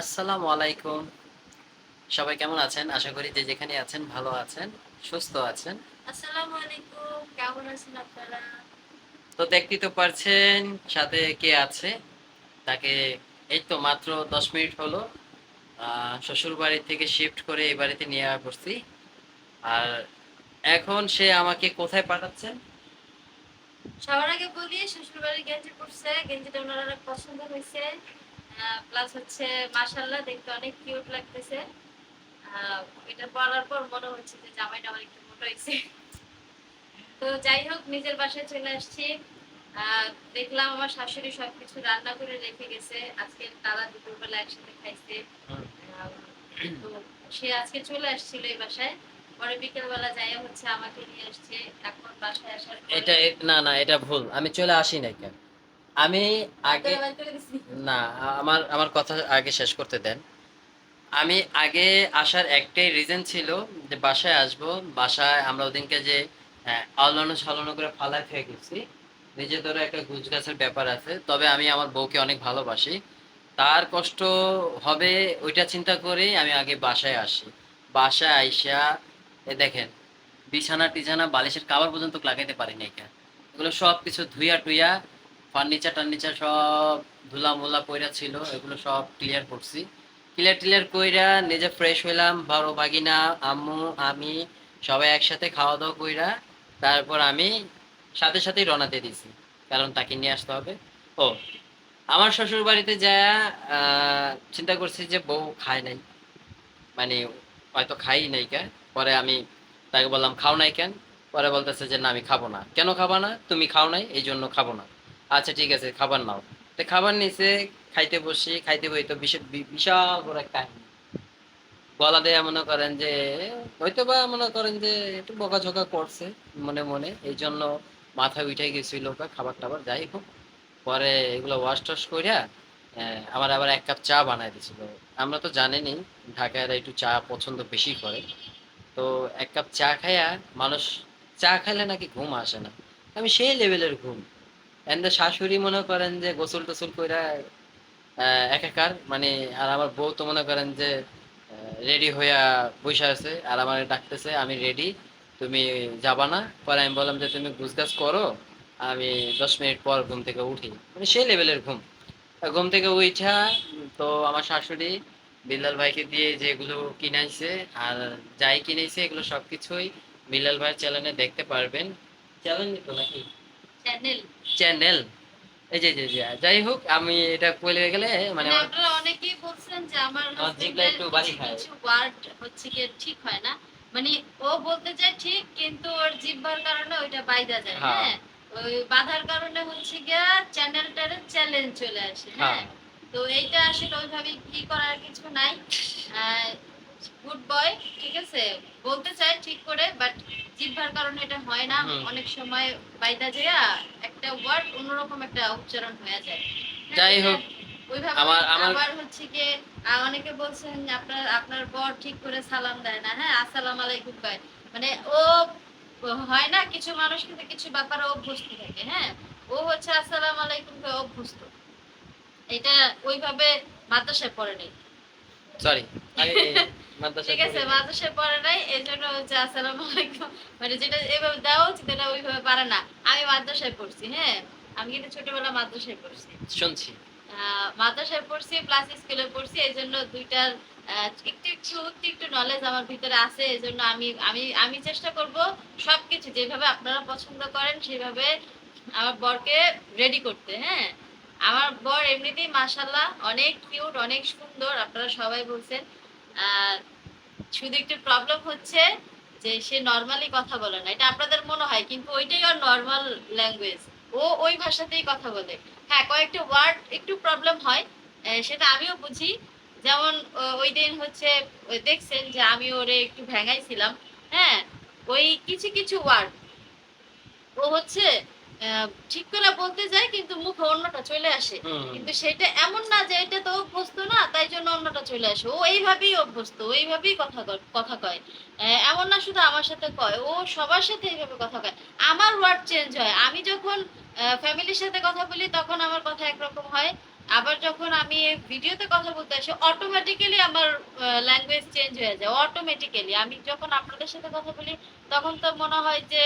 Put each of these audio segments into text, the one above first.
আসসালামু আলাইকুম। সবাই কেমন আছেন? আশা করি যে যেখানে আছেন ভালো আছেন সুস্থ আছেন। আসসালামু আলাইকুম কেমন আছেন আপনারা? তো দেখতেই তো পারছেন সাথে কে আছে? তাকে এই তো মাত্র দশ মিনিট হলো। শ্বশুর বাড়ি থেকে শিফট করে এই বাড়িতে নিয়ে পড়ছি আর এখন সে আমাকে কোথায় পাঠাচ্ছেন সবার আগে বলি শ্বশুর বাড়ির গেঞ্জি পরছে। গেঞ্জিটা ওনার অনেক পছন্দ হয়েছে। প্লাস হচ্ছে দেখতে অনেক কিউট লাগতেছে। এটা পর মনে হচ্ছে যে জামাইটা আমার একটু হয়েছে। তো যাই হোক, নিজের বাসায় চলে আসছি। দেখলাম আমার শাশুড়ি সবকিছু রান্না করে রেখে গেছে। আজকে তারা দুপুরবেলা একসাথে খাইছে। তো সে আজকে চলে আসছিল এই বাসায়। পরে বিকেল বেলা যাই হচ্ছে আমাকে নিয়ে আসছে। এখন বাসায় আসার এটা না না, এটা ভুল। আমি চলে আসি নাই কেন? আমি আগে করে। না আমার আমার কথা আগে শেষ করতে দেন। আমি আগে আসার একটাই রিজন ছিল যে বাসায় আসব বাসায় আমরা ওদিনকে যে হ্যাঁ, আওলানো ছালানো করে ফালায় থেকে গেছি। নিজে ধরে একটা গুছ গাছের ব্যাপার আছে তবে আমি আমার বউকে অনেক ভালোবাসি। তার কষ্ট হবে ওইটা চিন্তা করেই আমি আগে বাসায় আসি। বাসায় আইসা এ দেখেন বিছানা টিছানা বালিশের কাবার পর্যন্ত লাগাইতে পারি না এখানে এগুলো সব কিছু ধুইয়া টুইয়া ফার্নিচার টার্নিচার সব ধুলা মোলা পইরা ছিল, এগুলো সব ক্লিয়ার করছি। ক্লিয়ার টিলিয়ার কইরা নিজে ফ্রেশ হইলাম বড় বাগিনা আম্মু, আমি সবাই একসাথে খাওয়া দাওয়া কইরা তারপর আমি সাথে সাথেই রওনা দিয়ে দিছি কারণ তাকে নিয়ে আসতে হবে। ও, আমার শ্বশুর বাড়িতে যা চিন্তা করছি যে বউ খায় নাই। মানে হয়তো খাই নাই কে পরে আমি তাকে বললাম, খাও নাই কেন? পরে বলতেছে যে, না, আমি খাব না। কেন খাবা না? তুমি খাও নাই এই জন্য খাব না। আচ্ছা ঠিক আছে, খাবার নাও। তো খাবার নিচে খাইতে বসি, খাইতে বই তো বিশাল বড় একটা গলা দেয়া মনে করেন যে হয়তো বা মনে করেন যে, একটু বকাঝকা করছে মনে মনে এই জন্য মাথা উঠে গেছিল খাবার টাবার যাই হোক। পরে এগুলো ওয়াশ টস করিয়া আমার আবার এক কাপ চা বানাই দিছিল। আমরা তো জানিনি ঢাকায় একটু চা পছন্দ বেশি করে। তো এক কাপ চা খাইয়া মানুষ, চা খাইলে নাকি ঘুম আসে না। আমি সেই লেভেলের ঘুম। এন্ড শাশুড়ি মনে করেন যে গোসল টোসল কইরা একাকার মানে আর আমার বউ তো মনে করেন যে রেডি হইয়া বসে আছে, আর আমার ডাকতেছে, আমি রেডি তুমি যাবা না। পরে আমি বললাম যে, তুমি গুছগাছ করো, আমি দশ মিনিট পর ঘুম থেকে উঠি। মানে সেই লেভেলের ঘুম। ঘুম থেকে উঠা তো আমার শাশুড়ি বিল্লাল ভাইকে দিয়ে যেগুলো কিনাইছে, আর যাই কিনেছে, এগুলো সবকিছুই বিল্লাল ভাইয়ের চ্যানেলে দেখতে পারবেন। চ্যানেল তো নাকি? চ্যানেল চ্যানেল এই যে যে যাই হোক আমি এটা বলে গেলে মানে মানে আপনারা অনেকেই বলছেন যে আমার জিভটা একটু বাড়ি খায়। কিছু ওয়ার্ড হচ্ছে কি ঠিক হয় না। মানে ও বলতে চায় ঠিক কিন্তু ওর জিহ্বার কারণে ওইটা বাইদা যায় হ্যাঁ। হ্যাঁ? ওই বাধার কারণে হচ্ছে গিয়া চ্যানেলটারে চ্যালেঞ্জ চলে আসে হ্যাঁ? হ্যাঁ। তো এইটা আসলে ওইভাবে কি করার কিছু নাই। গুড বয় ঠিক আছে? বলতে চাই ঠিক করে বাট জিহ্বার কারণে এটা হয় না। অনেক সময় বাইদা যেয়া একটা ওয়ার্ড অন্যরকম একটা উচ্চারণ হয়ে যায়। যাই হোক, আমার- আমার- হচ্ছে কি অনেকে বলছেন আপনার আপনার বর ঠিক করে সালাম দেয় না। হ্যাঁ আসসালাম আলাইকুম মানে ও হয় না কিছু মানুষ কিন্তু কিছু ব্যাপারে অভ্যস্ত থাকে। হ্যাঁ ও হচ্ছে আসসালাম আলাইকুম কয় অভ্যস্ত। এটা ওইভাবে মাদ্রাসায় পড়ে নেই। সরি ঠিক আছে মাদ্রাসায় পড়ে নাই এই জন্য হচ্ছে আসসালাম আলাইকুম। মানে যেটা এভাবে দেওয়া উচিত এটা ওইভাবে পারে না। আমি মাদ্রাসায় পড়ছি হ্যাঁ? আমি কিন্তু ছোটবেলা মাদ্রাসায় পড়ছি। শুনছি। মাদ্রাসায় পড়ছি প্লাস স্কুলে পড়ছি এই জন্য দুইটার আহ, একটু একটু একটু একটু নলেজ আমার ভিতরে আছে এই জন্য আমি আমি আমি চেষ্টা করব সবকিছু যেভাবে আপনারা পছন্দ করেন সেভাবে আমার বরকে রেডি করতে হ্যাঁ? আমার বর এমনিতেই মাশাল্লাহ অনেক কিউট অনেক সুন্দর, আপনারা সবাই বলছেন। শুধু একটু প্রবলেম হচ্ছে যে সে নর্মালি কথা বলে না। এটা আপনাদের মনে হয়, কিন্তু ওইটাই ওর নর্মাল ল্যাঙ্গুয়েজ ও ওই ভাষাতেই কথা বলে। হ্যাঁ কয়েকটা ওয়ার্ড একটু প্রবলেম হয়। সেটা আমিও বুঝি। যেমন ওই দিন হচ্ছে, দেখছেন যে আমি ওরে একটু ভেঙাইছিলাম। হ্যাঁ ওই কিছু কিছু ওয়ার্ড ও হচ্ছে ঠিক করে বলতে যায় কিন্তু মুখে অন্যটা চলে আসে। কিন্তু সেটা এমন না যে এটা তো অভ্যস্ত না তাই জন্য অন্যটা চলে আসে। ও এইভাবেই অভ্যস্ত ওইভাবেই কথা কয়- কথা কয়। এমন না শুধু আমার সাথে কয় ও সবার সাথে এইভাবে কথা কয়। আমার ওয়ার্ড চেঞ্জ হয়। আমি যখন ফ্যামিলির সাথে কথা বলি তখন আমার কথা একরকম হয়। আবার যখন আমি ভিডিওতে কথা বলতে আসি অটোমেটিক্যালি আমার ল্যাঙ্গুয়েজ চেঞ্জ হয়ে যায় অটোমেটিক্যালি আমি যখন আপনাদের সাথে কথা বলি, তখন তো মনে হয় যে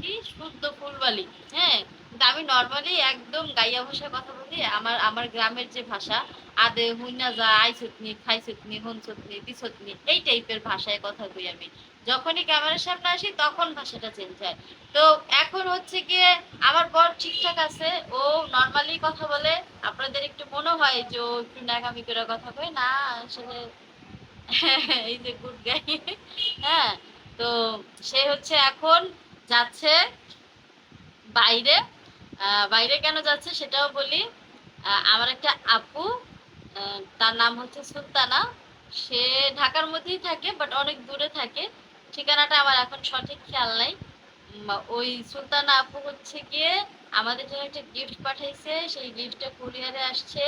কি শুদ্ধ ফুলবালি হ্যাঁ? কিন্তু আমি নর্মালি একদম গাইয়া ভাষায় কথা বলি, আমার আমার গ্রামের যে ভাষা, আদে হুইনা যা, আই ছুতনি খাই ছুতনি হন ছুতনি তি ছুতনি এই টাইপের ভাষায় কথা কই আমি। যখনই ক্যামেরার সামনে আসি, তখন ভাষাটা চেঞ্জ হয়। তো এখন হচ্ছে গিয়ে আমার বর ঠিকঠাক আছে, ও নর্মালি কথা বলে। আপনাদের একটু মনে হয় যে ও একটু ন্যাকামি করে কথা কয়? না, আসলে এই যে গুড গাই হ্যাঁ তো সে হচ্ছে এখন যাচ্ছে বাইরে। বাইরে কেন যাচ্ছে সেটাও বলি। আমার একটা আপু তার নাম হচ্ছে সুলতানা। সে ঢাকার মধ্যেই থাকে বাট অনেক দূরে থাকে। ঠিকানাটা আমার এখন সঠিক খেয়াল নাই। ওই সুলতানা আপু হচ্ছে গিয়ে আমাদের জন্য একটা গিফট পাঠাইছে। সেই গিফটটা কুরিয়ারে আসছে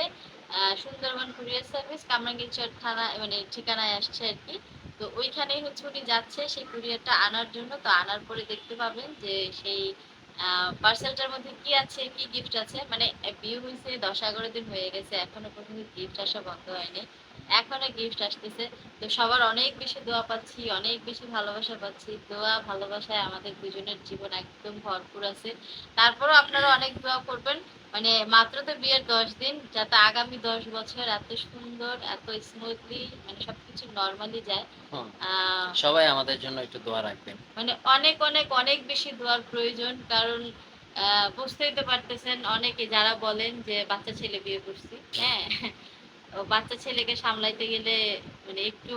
সুন্দরবন কুরিয়ার সার্ভিস, কামরাঙ্গীরচর থানা মানে ঠিকানায় আসছে আর কি। তো ওইখানেই হচ্ছে উনি যাচ্ছে সেই কুরিয়ারটা আনার জন্য। তো আনার পরে দেখতে পাবেন যে সেই পার্সেলটার মধ্যে কি আছে, কি গিফট আছে। মানে বিয়ে হয়েছে দশ এগারো দিন হয়ে গেছে, এখনও পর্যন্ত গিফট আসা বন্ধ হয়নি। এখনও গিফট আসতেছে। তো সবার অনেক বেশি দোয়া পাচ্ছি অনেক বেশি ভালোবাসা পাচ্ছি। দোয়া ভালোবাসায় আমাদের দুজনের জীবন একদম ভরপুর আছে। তারপরও আপনারা অনেক দোয়া করবেন। মানে মাত্র তো বিয়ের দশ দিন যাতে আগামী দশ বছর এত সুন্দর এত স্মুথলি মানে সবকিছু নর্মালি যায়। আহ, সবাই আমাদের জন্য একটু দোয়া রাখবেন। মানে অনেক অনেক অনেক বেশি দোয়ার প্রয়োজন। কারণ আহ, বুঝতেই তো পারতেছেন অনেকে যারা বলেন যে বাচ্চা ছেলে বিয়ে করছি। হ্যাঁ বাচ্চা ছেলেকে সামলাইতে গেলে মানে একটু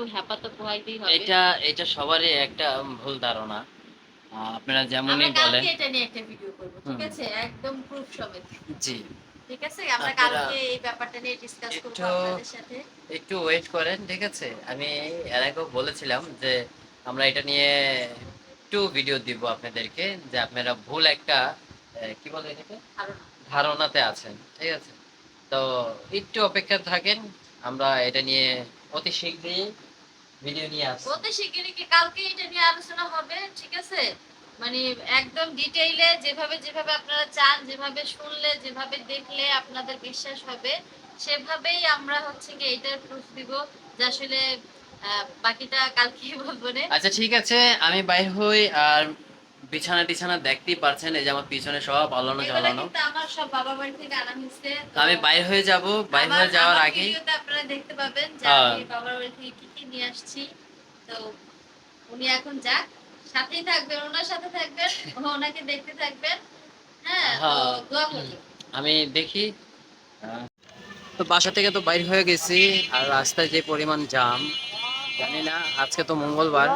পোহাইতেই হবে। এটা এটা সবারই একটা ভুল ধারণা। আপনারা যেমনই বলেন। এটা নিয়ে একটা ভিডিও করব ঠিক আছে? একদম প্রুফ সমেত। জি। ঠিক আছে? আমরা কালকে এই ব্যাপারটা নিয়ে ডিসকাস করব আপনাদের সাথে। একটু ওয়েট করেন ঠিক আছে? আমি এর আগেও বলেছিলাম যে আমরা এটা নিয়ে একটু ভিডিও দিব আপনাদেরকে যে আপনারা ভুল একটা কি বলে এটাকে? ধারণাতে আছেন ঠিক আছে? তো একটু অপেক্ষা থাকেন আমরা এটা নিয়ে অতি শীঘ্রই ভিডিও নিয়ে আসব বলতে শিগগিরই কি কালকে এটা নিয়ে আলোচনা হবে ঠিক আছে? মানে একদম ডিটেইলে যেভাবে যেভাবে আপনারা চান যেভাবে শুনলে যেভাবে দেখলে আপনাদের বিশ্বাস হবে সেভাবেই আমরা হচ্ছে কি এইটার প্রুফ দিব যে আসলে বাকিটা কালকে বলব নে আচ্ছা ঠিক আছে আমি বাইর হই আর বিছানা টিছানা দেখতেই পারছেন এই যে আমার পিছনে সব আলানো জ্বালানো আমার সব বাবা বাড়ি থেকে আনা হয়েছে। আমি বাইর হয়ে যাব বাইর হয়ে যাওয়ার ভিডিওতে আপনারা দেখতে পাবেন যে হ্যাঁ। আমি বাবার বাড়ি থেকে কি কি নিয়ে আসছি। তো উনি এখন যাক সাথেই থাকবেন ওনার সাথে থাকবেন ওনাকে দেখতে থাকবেন। হ্যাঁ তো হ্যাঁ। দোয়া করবেন। আমি দেখি। তো বাসা থেকে তো বাইর হয়ে গেছি আর রাস্তায় যে পরিমাণ জাম জানি না আজকে তো মঙ্গলবার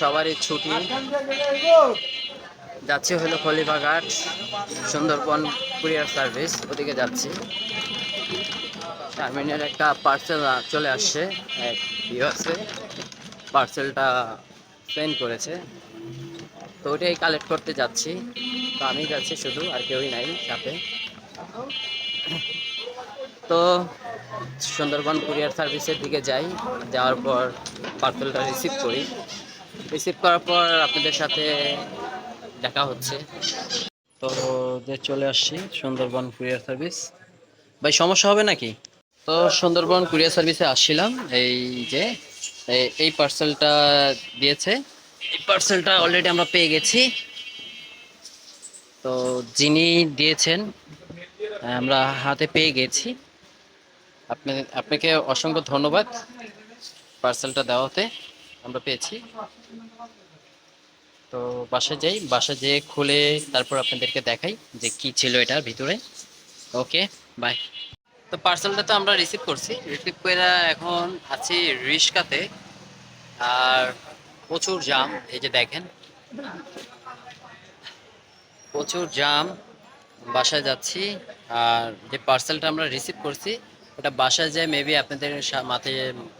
সবারই ছুটি। যাচ্ছি হলো খলিফাঘাট, সুন্দরবন কুরিয়ার সার্ভিস, ওদিকে যাচ্ছি। টার্মিনের একটা পার্সেল চলে আসছে, এক আছে পার্সেলটা সেন্ড করেছে। তো ওটাই কালেক্ট করতে যাচ্ছি। তো আমি যাচ্ছি শুধু, আর কেউই নাই সাথে। তো সুন্দরবন কুরিয়ার সার্ভিসের দিকে যাই, যাওয়ার পর পার্সেলটা রিসিভ করি। রিসিভ করার পর আপনাদের সাথে দেখা হচ্ছে। তো যে চলে আসছি, সুন্দরবন কুরিয়ার সার্ভিস। ভাই, সমস্যা হবে নাকি? তো সুন্দরবন কুরিয়ার সার্ভিসে আসছিলাম, এই যে এই- পার্সেলটা দিয়েছে। এই পার্সেলটা অলরেডি আমরা পেয়ে গেছি। তো যিনি দিয়েছেন, আমরা হাতে পেয়ে গেছি। আপনি, আপনাকে অসংখ্য ধন্যবাদ পার্সেলটা দেওয়াতে, আমরা পেয়েছি। তো বাসা যাই বাসা যেয়ে খুলে তারপর আপনাদেরকে দেখাই যে কি ছিল এটার ভিতরে। Okay, bye. তো পার্সেলটা তো আমরা রিসিভ করছি। রিসিভ করে এখন আছি রিস্কাতে। আর প্রচুর জাম এই যে দেখেন। প্রচুর জাম বাসায় যাচ্ছি। আর যে পার্সেলটা আমরা রিসিভ করছি, ওটা বাসায় যেয়ে মেবি আপনাদের মাঝে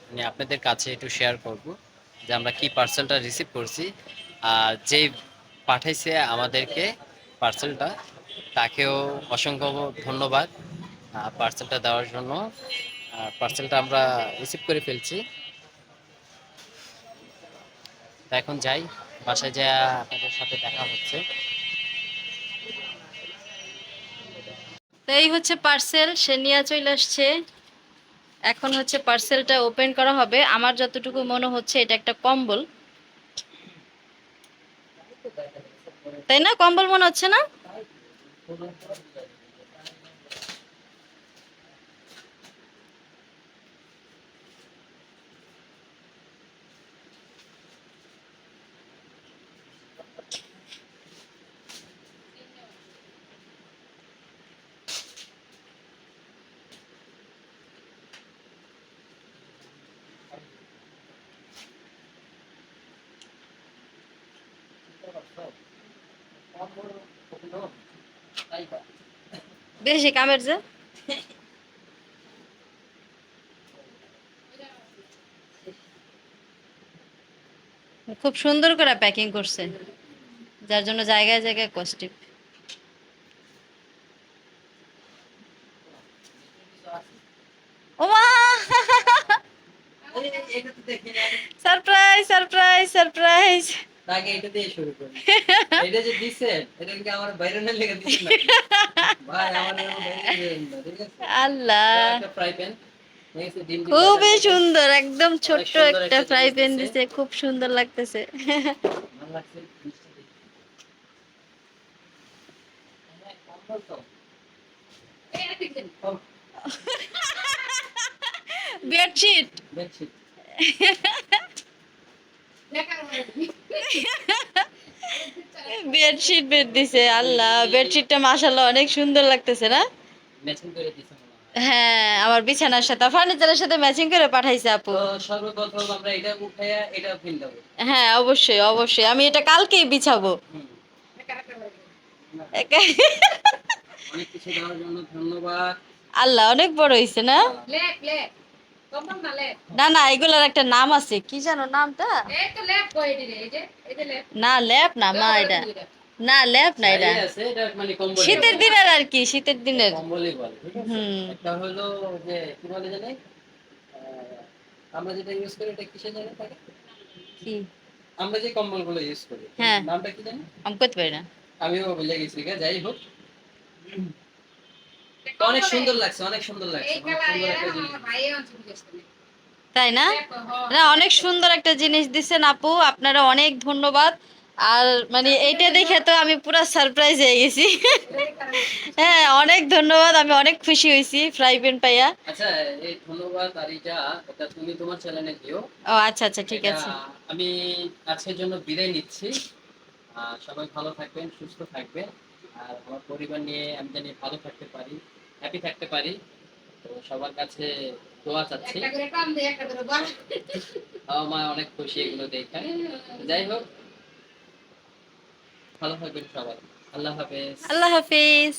মানে আপনাদের কাছে একটু শেয়ার করব যে আমরা কি পার্সেলটা রিসিভ করছি। আর যেই পাঠাইছে আমাদেরকে পার্সেলটা তাকেও অসংখ্য ধন্যবাদ পার্সেলটা দেওয়ার জন্য। পার্সেলটা আমরা রিসিভ করে ফেলছি। তা এখন যাই, বাসায় যা আপনাদের সাথে দেখা হচ্ছে। তো এই হচ্ছে পার্সেল সে নিয়ে চলে আসছে। এখন হচ্ছে পার্সেলটা ওপেন করা হবে। আমার যতটুকু মনে হচ্ছে, এটা একটা কম্বল। তাই না? কম্বল মনে হচ্ছে না? বেশি কামের যে। খুব সুন্দর করে প্যাকিং করছে। যার জন্য জায়গায় জায়গায় কস্টিপ সারপ্রাইজ সারপ্রাইজ সারপ্রাইজ আগে এটা দিয়ে শুরু করি। এটা যে দিছে এটা কি আমার বাইরে না লেগে দিছে আল্লাহ। খুবই সুন্দর একদম ছোট্ট একটা ফ্রাই প্যান দিছে। খুব সুন্দর লাগতেছে। Bedsheet bedsheet. বেডশিট বেড দিছে আল্লাহ বেডশিটটা মাশাআল্লাহ অনেক সুন্দর লাগতেছে না? ম্যাচিং করে দিছে হয়। আমার বিছানার সাথে ফার্নিচারের সাথে ম্যাচিং করে পাঠাইছে আপু। সর্বপ্রথম আমরা এটা উঠাইয়া এটা ফিল দেবো। হ্যাঁ অবশ্যই অবশ্যই আমি এটা কালকেই বিছাবো। অনেক কিছু দেওয়ার জন্য ধন্যবাদ। আল্লাহ অনেক বড় হইছে না? না লেপ না না এগুলার একটা নাম আছে। কি জানো নামটা? তো লেপ লেপ না ল্যাপ না মা এটা। না ল্যাপ না এটা। মানে কম্বল শীতের দিনের আর কি শীতের দিনের। হুম। একটা হলো যে কি বলে জানি? আমরা যেটা ইউজ করি এটা কিসে জানি থাকে? কি? আমরা যে কম্বলগুলো ইউজ করি হ্যাঁ। নামটা কি জানি? আমি করতে পারি না। আমিও ভুলে গেছি যাই হোক। তো অনেক সুন্দর লাগছে অনেক সুন্দর লাগছে তাই না? না অনেক সুন্দর একটা জিনিস দিছেন আপু আপনারা অনেক ধন্যবাদ। আর মানে এইটা দেখে তো আমি পুরো সারপ্রাইজ হয়ে গেছি। হ্যাঁ অনেক ধন্যবাদ আমি অনেক খুশি হয়েছি ফ্রাই প্যান পাইয়া। আচ্ছা এই ধন্যবাদ আর এটা তুমি তোমার চ্যানেলে দিও। ও আচ্ছা আচ্ছা ঠিক আছে। আমি আজকের জন্য বিদায় নিচ্ছি। সবাই ভালো থাকবেন সুস্থ থাকবেন। আর আমার পরিবার নিয়ে আমি জানি ভালো থাকতে পারি। হ্যাপি থাকতে পারি। তো সবার কাছে দোয়া চাচ্ছি। বাবা মা অনেক খুশি এগুলো দেখে। যাই হোক। ভালো থাকবেন সবাই। আল্লাহ হাফেজ। আল্লাহ হাফিজ।